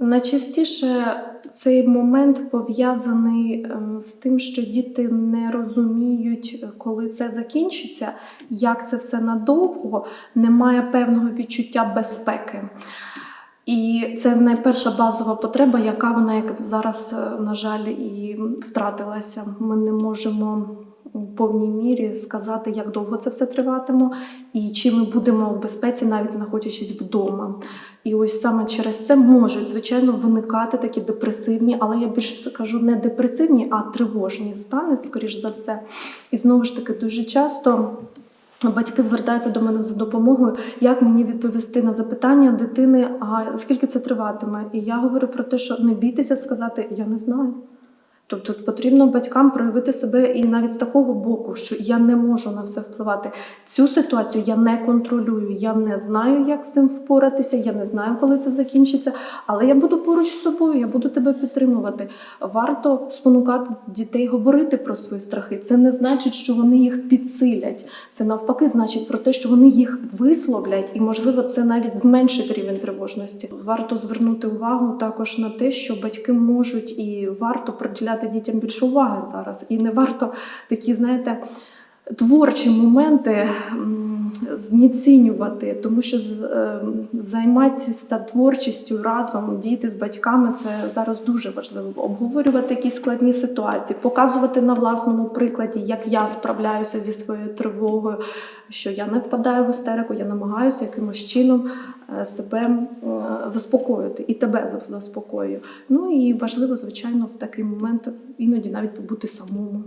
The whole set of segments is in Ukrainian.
Найчастіше цей момент пов'язаний ем, з тим, що діти не розуміють, коли це закінчиться, як це все надовго, немає певного відчуття безпеки. І це найперша базова потреба, яка вона як зараз, е, на жаль, і втратилася. Ми не можемо в повній мірі сказати, як довго це все триватиме, і чи ми будемо в безпеці, навіть знаходячись вдома. І ось саме через це можуть, звичайно, виникати такі депресивні, але я більш скажу не депресивні, а тривожні стани, скоріш за все. І знову ж таки, дуже часто. Батьки звертаються до мене за допомогою, як мені відповісти на запитання дитини, а скільки це триватиме? І я говорю про те, що не бійтеся сказати Я не знаю. Тобто потрібно батькам проявити себе і навіть з такого боку, що я не можу на все впливати. Цю ситуацію я не контролюю, я не знаю, як з цим впоратися, я не знаю, коли це закінчиться, але я буду поруч з собою, я буду тебе підтримувати. Варто спонукати дітей говорити про свої страхи. Це не значить, що вони їх підсилять. Це навпаки значить про те, що вони їх висловлять, і можливо це навіть зменшить рівень тривожності. Варто звернути увагу також на те, що батьки можуть і варто приділяти дітям більше уваги зараз, і не варто такі, знаєте. Творчі моменти знецінювати, тому що е, займатися творчістю разом діти з батьками це зараз дуже важливо. Обговорювати якісь складні ситуації, показувати на власному прикладі, як я справляюся зі своєю тривогою, що я не впадаю в істерику, я намагаюся якимось чином е, себе заспокоїти і тебе зас- заспокоюю. Ну і важливо, звичайно, в такий момент іноді навіть побути самому.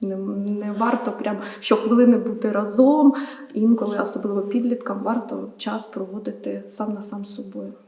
Не, не варто прям щохвилини бути разом. Інколи, особливо підліткам, варто час проводити сам на сам з собою.